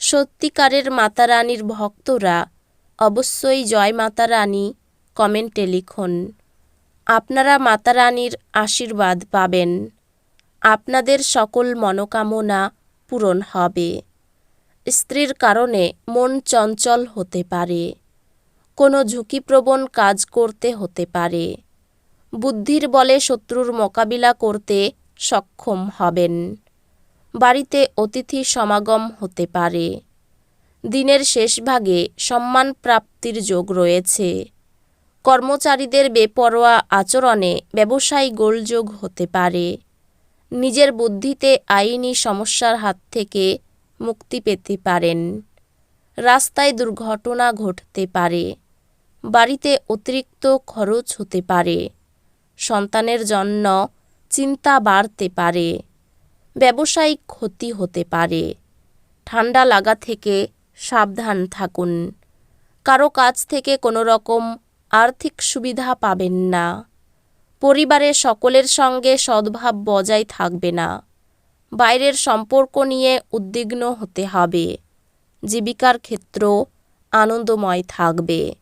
সত্যিকারের মাতা রানীর ভক্তরা অবশ্যই জয় মাতা রানী কমেন্টে লিখুন। আপনারা মাতা রানীর আশীর্বাদ পাবেন। আপনাদের সকল মনোকামনা পূরণ হবে। স্ত্রীর কারণে মন চঞ্চল হতে পারে। কোনো ঝুঁকিপ্রবণ কাজ করতে হতে পারে। বুদ্ধির বলে শত্রুর মোকাবিলা করতে সক্ষম হবেন। বাড়িতে অতিথি সমাগম হতে পারে। দিনের শেষ ভাগে সম্মান প্রাপ্তির যোগ রয়েছে। কর্মচারীদের বেপরোয়া আচরণে ব্যবসায়ী গোলযোগ হতে পারে। নিজের বুদ্ধিতে আইনি সমস্যার হাত থেকে মুক্তি পেতে পারেন। রাস্তায় দুর্ঘটনা ঘটতে পারে। বাড়িতে অতিরিক্ত খরচ হতে পারে। সন্তানের জন্য চিন্তা বাড়তে পারে। ব্যবসায়িক ক্ষতি হতে পারে। ঠান্ডা লাগা থেকে সাবধান থাকুন। কারও কাছ থেকে কোনো রকম আর্থিক সুবিধা পাবেন না। পরিবারের সকলের সঙ্গে সদ্ভাব বজায় থাকবে না। বাইরের সম্পর্ক নিয়ে উদ্বিগ্ন হতে হবে। জীবিকার ক্ষেত্র আনন্দময় থাকবে।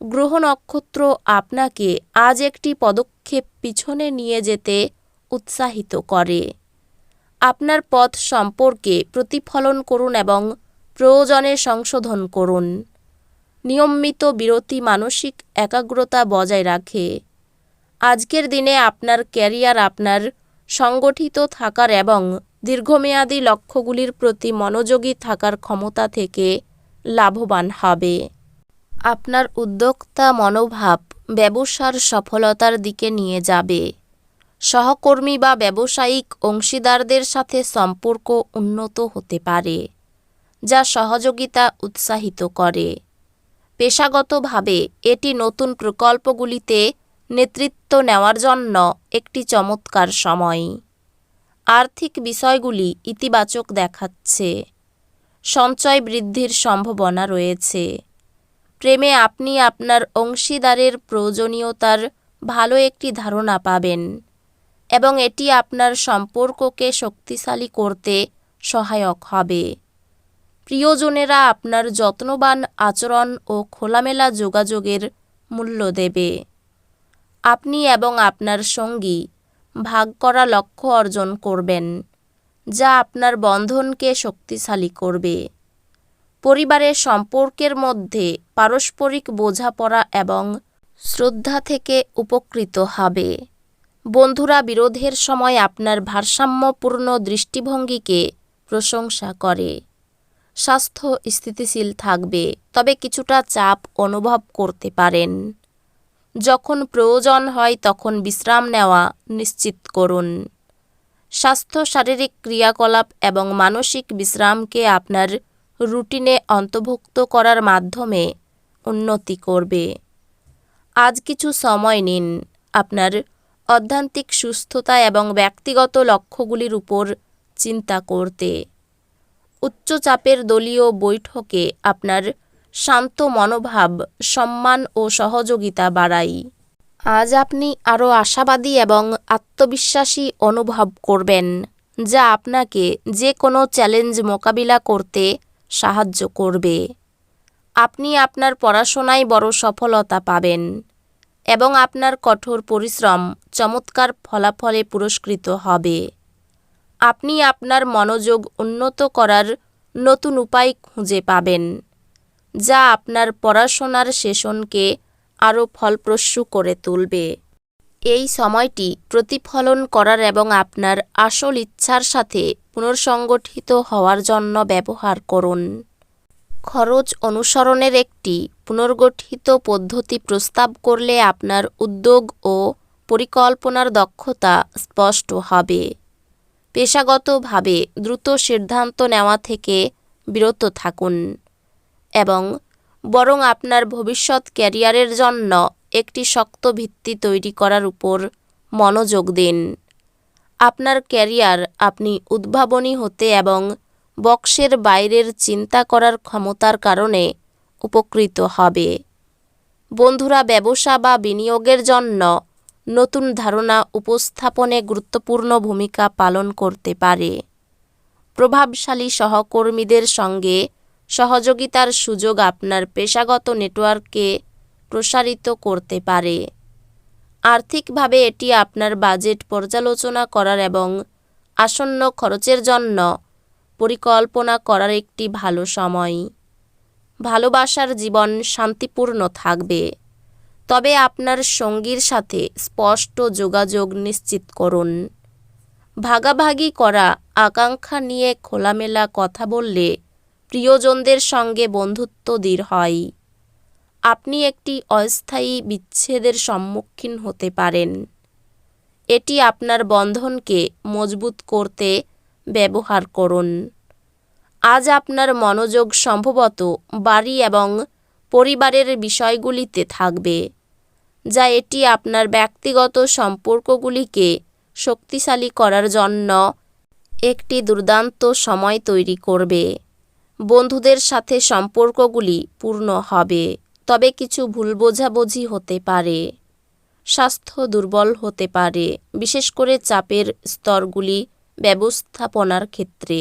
গ্রহ নক্ষত্র আপনাকে আজ একটি পদক্ষেপ পিছনে নিয়ে যেতে উৎসাহিত করে। আপনার পথ সম্পর্কে প্রতিফলন করুন এবং প্রয়োজনে সংশোধন করুন। নিয়মিত বিরতি মানসিক একাগ্রতা বজায় রাখে। আজকের দিনে আপনার ক্যারিয়ার আপনার সংগঠিত থাকার এবং দীর্ঘমেয়াদী লক্ষ্যগুলির প্রতি মনোযোগী থাকার ক্ষমতা থেকে লাভবান হবে। আপনার উদ্যোক্তা মনোভাব ব্যবসার সফলতার দিকে নিয়ে যাবে। সহকর্মী বা ব্যবসায়িক অংশীদারদের সাথে সম্পর্ক উন্নত হতে পারে, যা সহযোগিতা উৎসাহিত করে। পেশাগতভাবে এটি নতুন প্রকল্পগুলিতে নেতৃত্ব নেওয়ার জন্য একটি চমৎকার সময়। আর্থিক বিষয়গুলি ইতিবাচক দেখাচ্ছে। সঞ্চয় বৃদ্ধির সম্ভাবনা রয়েছে। প্রেমে আপনি আপনার অংশীদারের প্রয়োজনীয়তার ভালো একটি ধারণা পাবেন। এবং এটি আপনার সম্পর্ককে শক্তিশালী করতে সহায়ক হবে। প্রিয়জনেরা আপনার যত্নবান আচরণ ও খোলামেলা যোগাযোগের মূল্য দেবে। আপনি এবং আপনার সঙ্গী ভাগ করা লক্ষ্য অর্জন করবেন, যা আপনার বন্ধনকে শক্তিশালী করবে। পরিবারের সম্পর্কের মধ্যে পারস্পরিক বোঝাপড়া এবং শ্রদ্ধা থেকে উপকৃত হবে। বন্ধুরা, বিরোধের সময় আপনার ভারসাম্যপূর্ণ দৃষ্টিভঙ্গিকে প্রশংসা করে। স্বাস্থ্য স্থিতিশীল থাকবে, তবে কিছুটা চাপ অনুভব করতে পারেন। যখন প্রয়োজন হয় তখন বিশ্রাম নেওয়া নিশ্চিত করুন। স্বাস্থ্য, শারীরিক ক্রিয়াকলাপ এবং মানসিক বিশ্রামকে আপনার রুটিনে অন্তর্ভুক্ত করার মাধ্যমে উন্নতি করবে। আজ কিছু সময় নিন, আপনার অধ্যান্তিক সুস্থতা এবং ব্যক্তিগত লক্ষ্যগুলির উপর চিন্তা করতে। উচ্চ চাপের দলীয় বৈঠকে আপনার শান্ত মনোভাব, সম্মান ও সহযোগিতা বাড়াই। আজ আপনি আরও আশাবাদী এবং আত্মবিশ্বাসী অনুভব করবেন, যা আপনাকে যে কোনো চ্যালেঞ্জ মোকাবিলা করতে সাহায্য করবে। আপনি আপনার পড়াশোনায় বড় সফলতা পাবেন। এবং আপনার কঠোর পরিশ্রম চমৎকার ফলাফলে পুরস্কৃত হবে। আপনি আপনার মনোযোগ উন্নত করার নতুন উপায় খুঁজে পাবেন, যা আপনার পড়াশোনার সেশনকে আরও ফলপ্রসূ করে তুলবে। এই সময়টি প্রতিফলন করার এবং আপনার আসল ইচ্ছার সাথে পুনর্সংগঠিত হওয়ার জন্য ব্যবহার করুন। খরচ অনুসরণের একটি পুনর্গঠিত পদ্ধতি প্রস্তাব করলে আপনার উদ্যোগ ও পরিকল্পনার দক্ষতা স্পষ্ট হবে। পেশাগতভাবে দ্রুত সিদ্ধান্ত নেওয়া থেকে বিরত থাকুন এবং বরং আপনার ভবিষ্যৎ ক্যারিয়ারের জন্য একটি শক্ত ভিত্তি তৈরি করার উপর মনোযোগ দিন। আপনার ক্যারিয়ার আপনি উদ্ভাবনী হতে এবং বক্সের বাইরের চিন্তা করার ক্ষমতার কারণে উপকৃত হবে। বন্ধুরা, ব্যবসা বা বিনিয়োগের জন্য নতুন ধারণা উপস্থাপনে গুরুত্বপূর্ণ ভূমিকা পালন করতে পারে। প্রভাবশালী সহকর্মীদের সঙ্গে সহযোগিতার সুযোগ আপনার পেশাগত নেটওয়ার্ককে প্রসারিত করতে পারে। আর্থিকভাবে এটি আপনার বাজেট পর্যালোচনা করার এবং আসন্ন খরচের জন্য পরিকল্পনা করার একটি ভালো সময়। ভালোবাসার জীবন শান্তিপূর্ণ থাকবে। তবে আপনার সঙ্গীর সাথে স্পষ্ট যোগাযোগ নিশ্চিত করুন। ভাগাভাগি করা, আকাঙ্ক্ষা নিয়ে খোলামেলা কথা বললে প্রিয়জনদের সঙ্গে বন্ধুত্ব দৃঢ় হয়। আপনি একটি অস্থায়ী বিচ্ছেদের সম্মুখীন হতে পারেন। এটি আপনার বন্ধনকে মজবুত করতে ব্যবহার করুন। আজ আপনার মনোযোগ সম্ভবত বাড়ি এবং পরিবারের বিষয়গুলিতে থাকবে, যা এটি আপনার ব্যক্তিগত সম্পর্কগুলিকে শক্তিশালী করার জন্য একটি দুর্দান্ত সময় তৈরি করবে। বন্ধুদের সাথে সম্পর্কগুলি পূর্ণ হবে, তবে কিছু ভুল বোঝাবুঝি হতে পারে, স্বাস্থ্য দুর্বল হতে পারে, বিশেষ করে চাপের স্তরগুলি ব্যবস্থাপনার ক্ষেত্রে।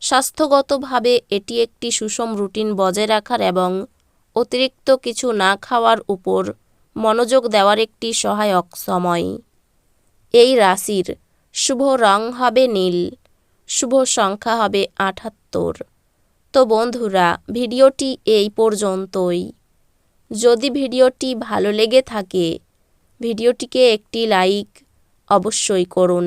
স্বাস্থ্যগতভাবে এটি একটি সুষম রুটিন বজায় রাখার এবং অতিরিক্ত কিছু না খাওয়ার উপর মনোযোগ দেওয়ার একটি সহায়ক সময়। এই রাশির শুভ রং হবে নীল, শুভ সংখ্যা হবে আটাত্তর। তো বন্ধুরা, ভিডিওটি এই পর্যন্তই। যদি ভিডিওটি ভালো লেগে থাকে, ভিডিওটিকে একটি লাইক অবশ্যই করুন।